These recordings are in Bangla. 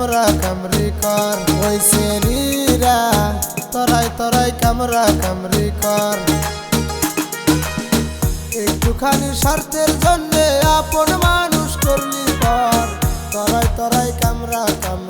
কামরা কামরি কর, ওই সেরিরা তরাই তরাই কামরা কামরি কর। একটুখানি স্বার্থের জন্য আপন মানুষ করলি পর তরাই তরাই কামরা কামরি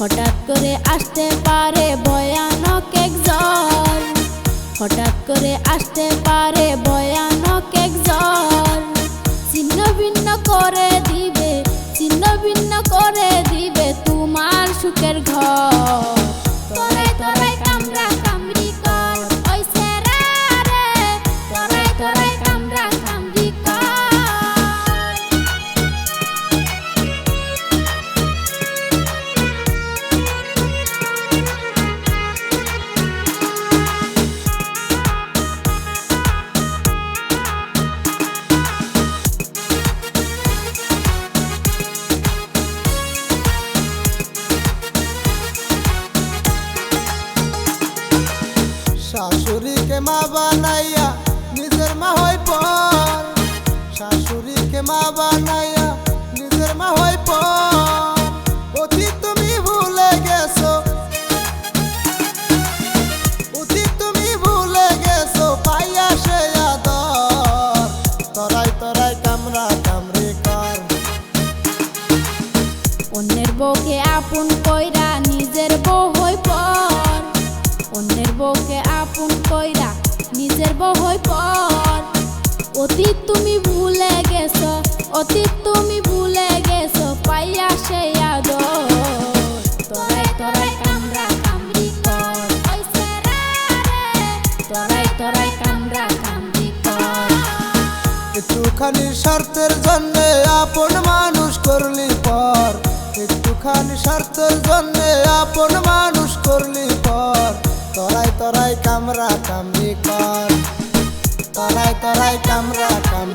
হঠাৎ করে আসতে পারে ভয়ানক একজন। হঠাৎ করে আসতে পারে ভয়ানক একজন। ছিন্ন ভিন্ন করে দিবে, ছিন্ন ভিন্ন করে দিবে তোমার সুখের ঘর। শাশুড়িকে মা বানাইয়া, নিজের মা হই পর। শাশুড়িকে মা বানাইয়া, নিজের মা হই পর। অতি তুমি ভুলে গেছো। অতি তুমি ভুলে গেছো, পাইয়া সে আদর। তরাই তরাই কামরা কর। অন্যের বউকে আপন কইরা নিজের বউ হই পর। অন্যের বউকে আপন কইরা নিজের বউ হই পর। অতীত তুমি ভুলে গেছ, অতীত তুমি ভুলে গেছ, পাইয়া সে আদর। তোরাই জন্য আপন মানুষ তরাই কামরা কামরি কর তরাই তরাই কামরা কামড়ি